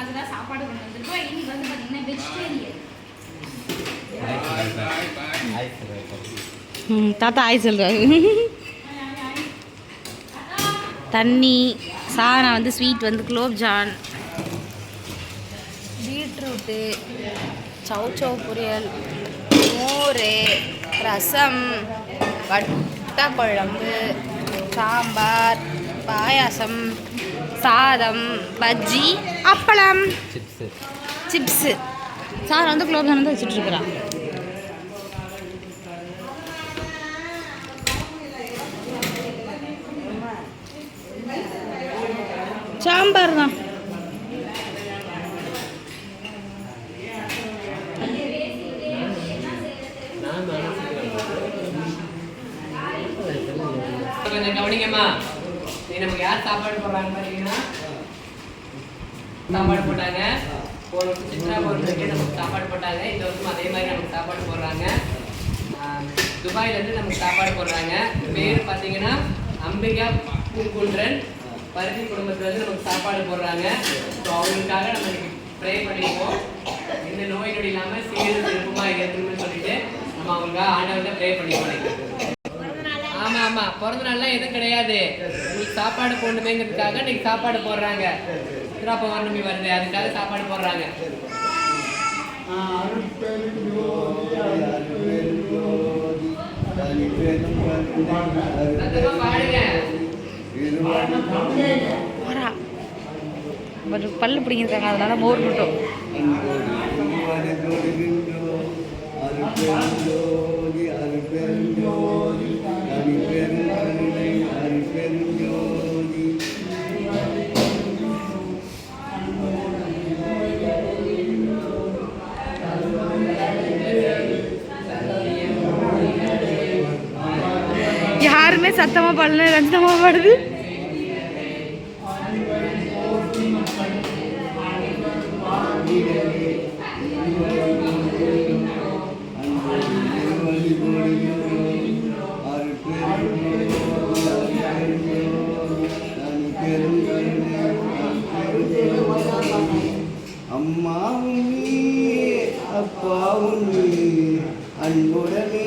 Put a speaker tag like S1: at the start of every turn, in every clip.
S1: அதுக்காக தான் சாப்பாடு கொண்டு வந்திருக்கோம். இன்னைக்கு வந்து பார்த்தீங்கன்னா வெஜிடேரியன்
S2: தாத்தா ஆய் சொல்கிறாரு தண்ணி சாதம் வந்து ஸ்வீட் வந்து குலோப்ஜான் பீட்ரூட்டு சவு சவு பொரியல் மோர் ரசம் வட்ட சாம்பார். பாயாசம் சாதம் பஜ்ஜி அப்பளம்.
S3: சிப்ஸு.
S2: சிப்ஸு. சார் வந்து குலோப்ஜான் வந்து வச்சுட்ருக்குறான் சாம்பார் தான்.
S4: கொஞ்சம் கவனிங்கம்மா. நமக்கு யார் சாப்பாடு போடுறாங்க பார்த்தீங்கன்னா சாப்பாடு போட்டாங்க. போன வருஷம் சித்ரா பௌர்ணமிக்கு நமக்கு சாப்பாடு போட்டாங்க. இந்த வருஷம் அதே மாதிரி நமக்கு சாப்பாடு போடுறாங்க. துபாயிலேருந்து நமக்கு சாப்பாடு போடுறாங்க. பேர் பார்த்தீங்கன்னா அம்பிகா பூங்குன்றன். பருத்தி குடும்பத்துலேருந்து நமக்கு சாப்பாடு போடுறாங்க. ஸோ அவங்களுக்காக நம்ம இன்னைக்கு ப்ரே பண்ணிப்போம் எந்த நோய் நொடி இல்லாமல் சீரும் திருப்பமாக இருக்கணும்னு சொல்லிட்டு நம்ம அவங்களுக்காக ஆண்டவர்கிட்ட ப்ரே பண்ணி இன்னைக்கு. ஆமா பிறந்த நாள்லாம் எதுவும் கிடையாது. உங்களுக்கு சாப்பாடு போடணுமேங்கிறதுக்காக இன்னைக்கு சாப்பாடு போடுறாங்க. சித்ரா பௌர்ணமி வருது அதுக்காக சாப்பாடு போடுறாங்க.
S2: ஒரு பல்லு பிடிங்கிருக்காங்க அதனால மோர் மட்டும் யாருமே சத்தமாக பாடல ரஞ்சிதமா பாடுது.
S5: அம்மாவும் நீயே அப்பாவும் நீயே அன்புடனே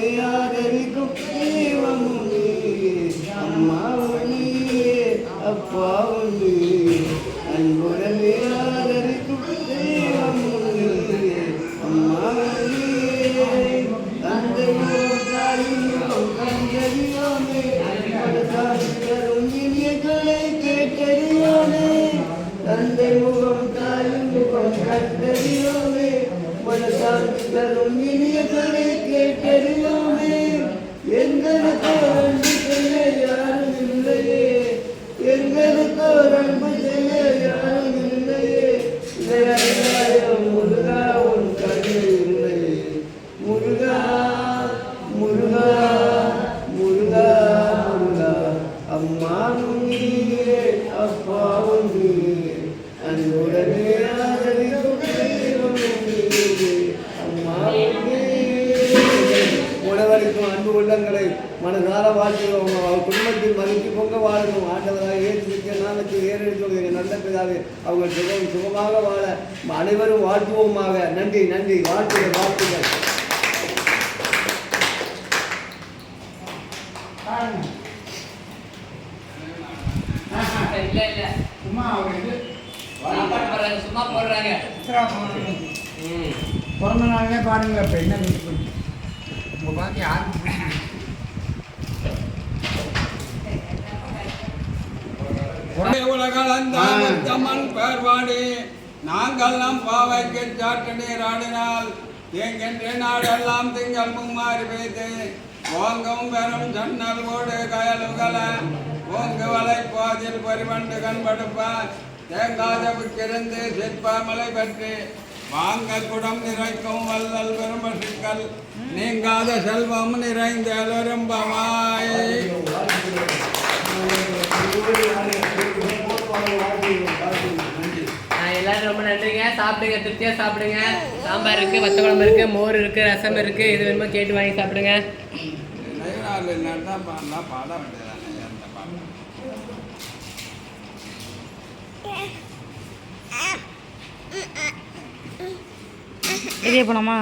S5: அம்மாவும் நீயே அப்பாவும் அன்புடனே ஆதரிக்கும் தெய்வமும் நீயே தந்தையோ தாயியோ கண்டறியோமே தரும் இனியகளை கேட்டறியோமே தந்தை முகம் தாயின் முகம் கண்டறியோமே மனசாந்தி தரும் இனியகளை கேட்டறியோமே எங்களுக்கோ அன்பு மனதார வாழ்த்துகிறோம் அவர் குடும்பத்தில் மதிப்பு பொங்க வாழணும் ஆண்டவராக ஏற்று நாளுக்கு ஏறெடுத்து நல்ல பிதாவே அவங்க சுகம் சுகமாக வாழ அனைவரும் வாழ்த்துவோமாக. நன்றி நன்றி. வாழ்த்துகள் வாழ்த்துகள்
S4: இல்ல இல்ல
S6: சும்மா
S4: சாப்பாடு போடுறாங்க. சும்மா போடுறாங்க.
S6: பிறந்த நாளே பாருங்க இப்போ என்ன உங்கள் பார்த்து யாருக்கு பிடிக்கும்?
S7: உலகளந்தமன் பேர்வாடி. நாங்கள் நம் பாவைக்கு சாட்டு நீராடினால் எங்கென்ற நாடெல்லாம் திங்கள் மும்மாறி பெய்து. ஓங்கும் பெரும் ஜன்னல் ஓடு கயலுகள ஓங்கு வலை பாதில் பரிவண்டு கண்படுப்ப தேங்காத புக்கிருந்து சிற்பாமலை பற்றி வாங்க குடம் நிறைக்கும் வல்லல் பெரும்பசுக்கள் நீங்காத செல்வம் நிறைந்த எலும்பமாய்
S4: ஆஹ் எல்லாரும் ரொம்ப நன்றிங்க. சாப்பிடுங்க திருப்தியாக சாப்பிடுங்க. சாம்பார் இருக்குது வத்த குழம்பு இருக்குது மோர் இருக்குது ரசம் இருக்குது இது வேணுமோ கேட்டு வாங்கி சாப்பிடுங்க.
S2: வெளியே போனோமா